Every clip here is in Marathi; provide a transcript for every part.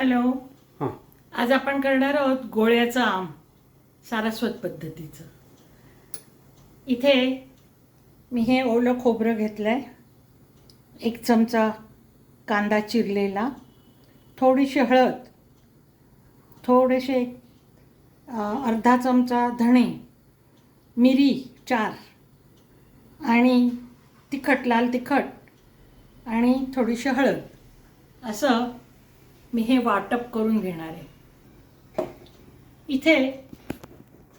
हॅलो. हां. आज आपण करणार आहोत गोळ्याचं आम सारस्वत पद्धतीचं. इथे मी हे ओलं खोबरं घेतलं आहे एक चमचा कांदा चिरलेला. थोडीशी हळद थोडेसे अर्धा चमचा धणे मिरी चार आणि तिखट लाल तिखट आणि थोडीशी हळद. असं मी हे वाटप करून घेणार आहे. इथे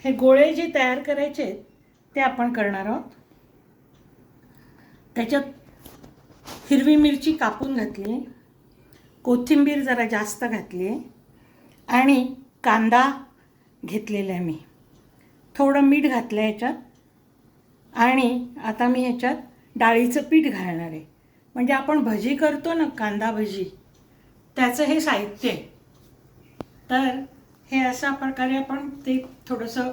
हे गोळे जे तयार करायचे ते आपण करणार आहोत. त्याच्यात हिरवी मिरची कापून घातली कोथिंबीर जरा जास्त घातली आहे आणि कांदा घेतलेला आहे मी. थोडं मीठ घातलं आहे याच्यात आणि आता मी ह्याच्यात डाळीचं पीठ घालणार आहे. म्हणजे आपण भजी करतो ना कांदा भजी त्याचं हे साहित्य आहे. तर हे अशा प्रकारे आपण ते थोडंसं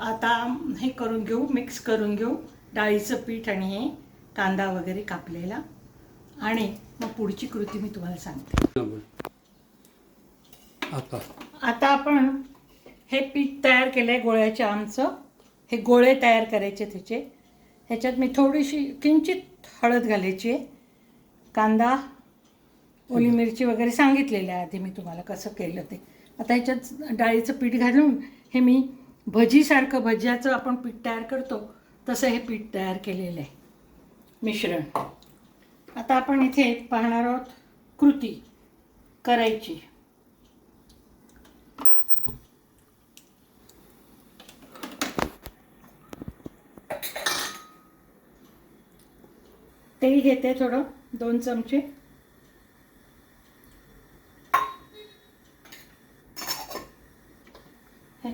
आता हे करून घेऊ मिक्स करून घेऊ. डाळीचं पीठ आणि हे कांदा वगैरे कापलेला. आणि मग पुढची कृती मी तुम्हाला सांगते. आता. आता आपण हे पीठ तयार केलं आहे गोळ्याच्या आमचं. हे गोळे तयार करायचे त्याचे. ह्याच्यात मी थोडीशी किंचित हळद घालायची आहे. कांदा ओली मिरची वगैरे सांगितलेलं आहे आधी मी तुम्हाला कसं केलं ते. आता ह्याच्यात डाळीचं पीठ घालून हे मी भजीसारखं भज्याचं आपण पीठ तयार करतो तसं हे पीठ तयार केलेलं आहे. मिश्रण. आता आपण इथे पाहणार आहोत कृती करायची. तेल घेते थोडं दोन चमचे.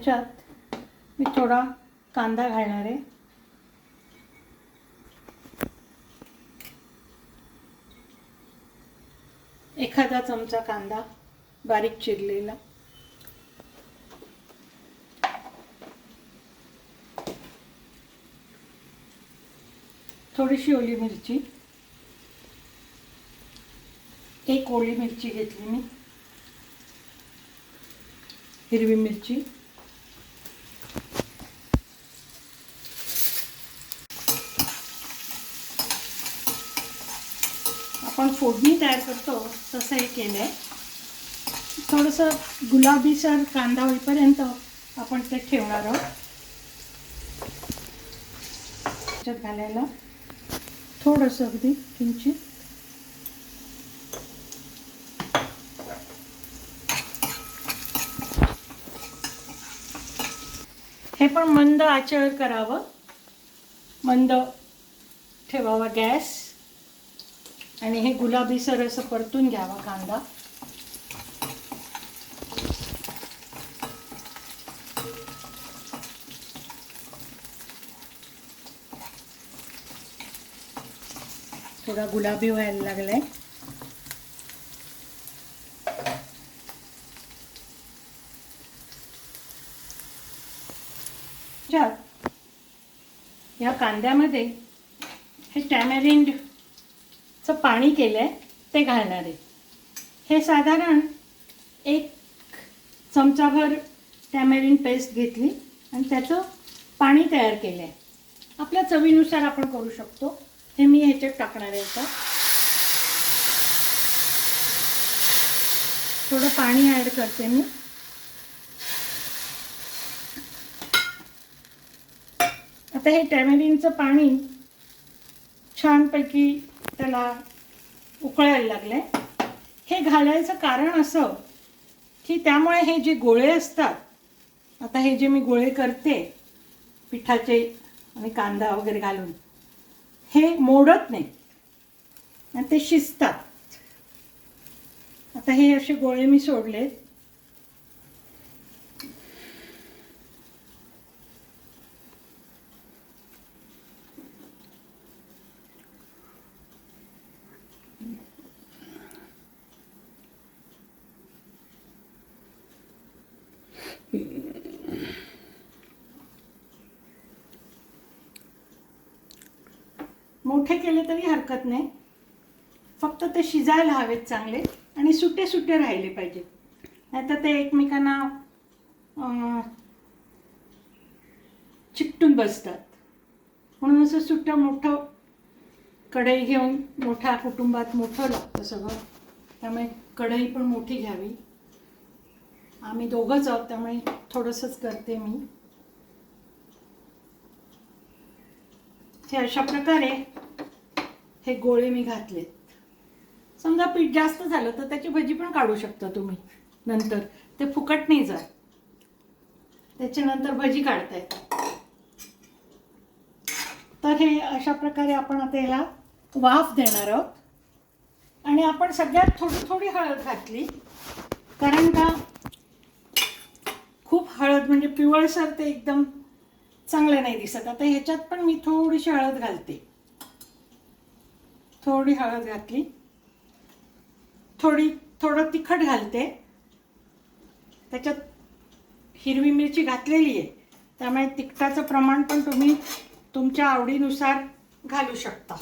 ह्याच्यात मी थोडा कांदा घालणार आहे. एखादा चमचा कांदा बारीक चिरलेला. थोडीशी ओली मिरची. एक ओली मिरची घेतली मी. हिरवी मिरची. आपण फोडणी तयार करतो तसं हे केलं आहे थोडंसं गुलाबीसर कांदा होईपर्यंत आपण ते ठेवणार आहोत. त्याच्यात घालायला थोडंसं अगदी किंचित. हे पण मंद आचर करावं. मंद ठेवावा गॅस. आणि हे गुलाबीसर असं परतून घ्यावा कांदा. थोडा गुलाबी व्हायला लागलाय. या कांद्यामध्ये हे चं पाणी केलं आहे ते घालणार आहे. हे साधारण एक चमचाभर टॅमेरिन पेस्ट घेतली आणि त्याचं पाणी तयार केलं आहे आपल्या चवीनुसार आपण करू शकतो. हे मी ह्याच्यात टाकणार आहे आता. थोडं पाणी ॲड करते मी. आता हे टॅमेरिनचं पाणी छानपैकी त्याला उकळायला लागले. हे घालायचं कारण असं की त्यामुळे हे जे गोळे असतात आता हे जे मी गोळे करते पिठाचे आणि कांदा वगैरे घालून हे मोडत नाही. आणि ते शिजतात. आता हे असे गोळे मी सोडलेत. मोठे केले तरी हरकत नाही. फक्त ते शिजायला हवेत चांगले आणि सुटे सुटे राहिले पाहिजेत नाहीतर ते एकमेकांना चिकटून बसतात. म्हणून असं सुट्टं मोठं कढई घेऊन मोठ्या कुटुंबात मोठं लागतं सगळं. त्यामुळे कढई पण मोठी घ्यावी. आम्ही दोघंच आहोत त्यामुळे थोडंसंच करते मी. हे अशा प्रकारे हे गोळे मी घातलेत. समजा पीठ जास्त झालं तर त्याची भजी पण काढू शकता तुम्ही. नंतर ते फुकट नाही जात. त्याच्यानंतर भजी काढता येतात तर हे अशा प्रकारे आपण आता याला वाफ देणार आहोत. आणि आपण सगळ्यात थोडी थोडी हळद घातली. कारण का? खूप हळद म्हणजे पिवळसर ते एकदम चांगलं नाही दिसत. आता ह्याच्यात पण मी थोडीशी हळद घालते. थोडी हळद घातली. थोडी थोडं तिखट घालते. त्याच्यात हिरवी मिरची घातलेली आहे. त्यामुळे तिखटाचं प्रमाण पण तुम्ही तुमच्या आवडीनुसार घालू शकता.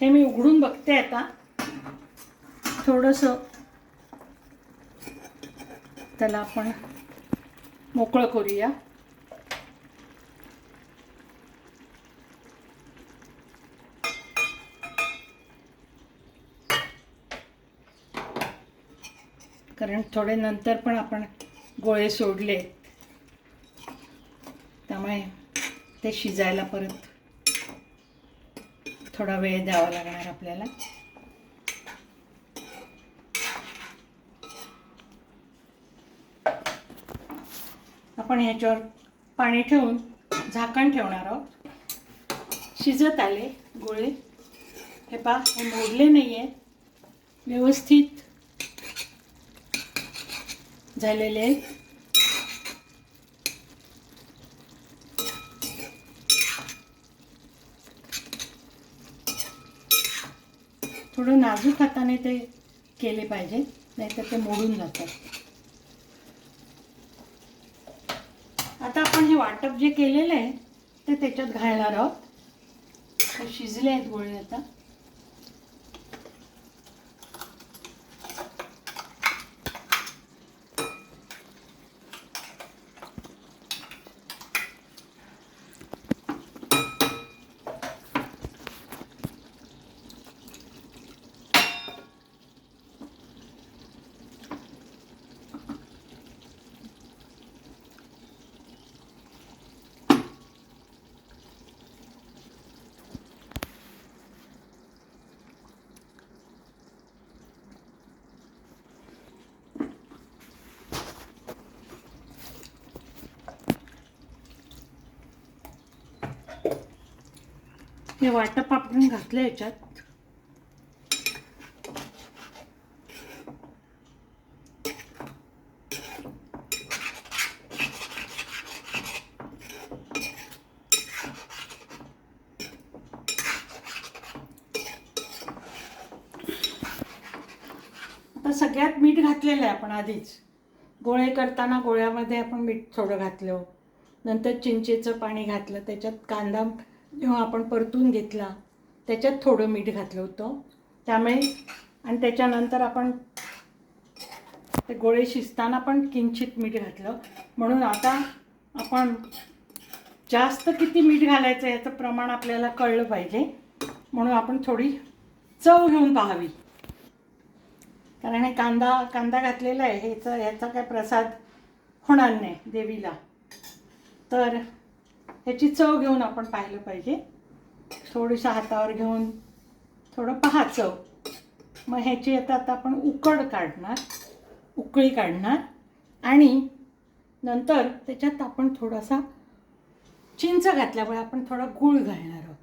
हे मी उघडून बघते आता. थोडंसं त्याला आपण मोकळं करूया. कारण थोडे नंतर पण आपण गोळे सोडले त्यामुळे ते शिजायला परत थोडा वेळ द्यावा लागणार आपल्याला. आपण ह्याच्यावर पाणी ठेवून झाकण ठेवणार आहोत. शिजत आले गोळे. हे पा हे मोडले नाही आहेत व्यवस्थित झालेले आहेत. थोडं नाजूक हाताने ते केले पाहिजे नाहीतर ते मोडून जातात. आता आपण हे वाटप जे केलेलं आहे ते त्याच्यात घालणार आहोत. ते शिजले आहेत गोळे आता. हे वाटप आपण घातलं याच्यात. आता सगळ्यात मीठ घातलेलं आहे आपण आधीच. गोळे करताना गोळ्यामध्ये आपण मीठ थोडं घातलं. नंतर चिंचेचं पाणी घातलं. त्याच्यात कांदा जेव्हा आपण परतून घेतला त्याच्यात थोडं मीठ घातलं होतं. त्यामुळे आणि त्याच्यानंतर आपण ते गोळे शिजताना पण किंचित मीठ घातलं. म्हणून आता आपण जास्त किती मीठ घालायचं याचं प्रमाण आपल्याला कळलं पाहिजे. म्हणून आपण थोडी चव घेऊन पाहावी. कारण हे कांदा कांदा घातलेला आहे ह्याचा ह्याचा काय प्रसाद होणार नाही देवीला. तर ह्याची चव घेऊन आपण पाहिलं पाहिजे. थोडीशा हातावर घेऊन थोडं पहा चव. मग ह्याची आता आता आपण उकड काढणार उकळी काढणार आणि नंतर त्याच्यात आपण थोडासा चिंच घातल्यामुळे आपण थोडा गूळ घालणार आहोत.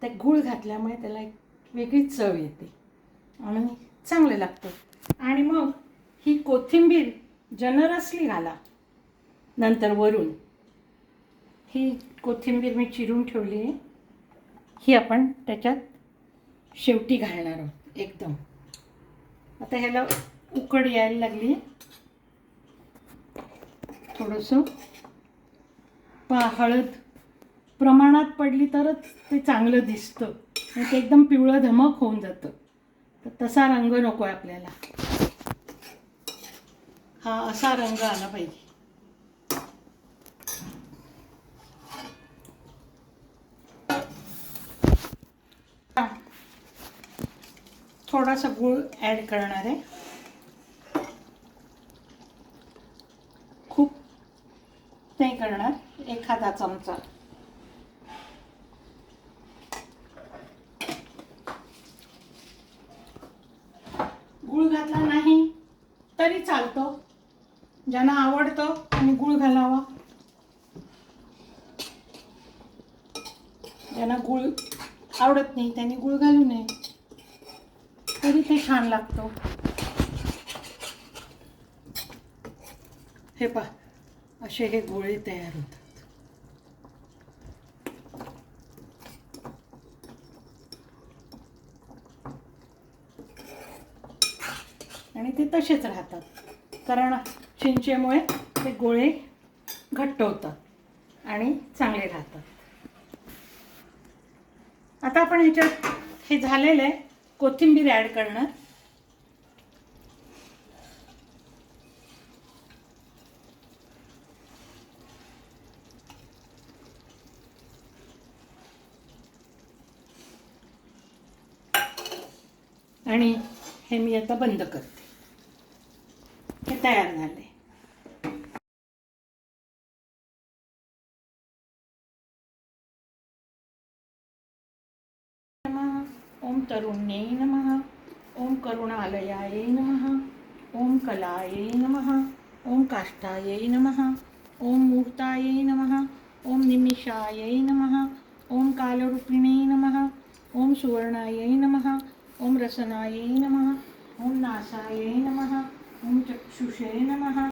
त्या गूळ घातल्यामुळे त्याला एक वेगळी चव येते. आणि चांगलं लागतं. आणि मग ही कोथिंबीर जनरसली घाला. नंतर वरून. ही कोथिंबीर मी चिरून ठेवली. आहे ही आपण त्याच्यात शेवटी घालणार आहोत एकदम. आता ह्याला उकड यायला लागली. थोडंसं. पा हळद प्रमाणात पडली तरच ते चांगलं दिसतं. आणि ते एकदम पिवळं धमक होऊन जातं. तर तसा रंग नको आहे आपल्याला. हा असा रंग आला पाहिजे. थोडासा गूळ ॲड करणार आहे. खूप नाही करणार एखादा चमचा. गूळ घातला नाही तरी चालतो. ज्यांना आवडतं त्यांनी गूळ घालावा. ज्यांना गूळ आवडत नाही त्यांनी गूळ घालू नये. तरी ते छान लागतो. हे पा असे हे गोळे तयार होतात. आणि ते तसेच राहतात. कारण चिंचेमुळे ते गोळे घट्ट होतात आणि चांगले राहतात. आता आपण ह्याच्यात हे झालेलं आहे. कोथिंबीर ॲड करणार. आणि हे मी आता बंद करते. हे तयार झाले. ॐ नमः ॐ करुणालयायै नमः ॐ कलायै नमः ॐ काष्ठायै नमः ॐ मूर्तायै नमः ॐ निमिषायै नमः ॐ कालरूपिणे नमः ॐ सुवर्णायै नमः ॐ रसनायै नमः ॐ नासायै नमः ॐ चक्षुषे नमः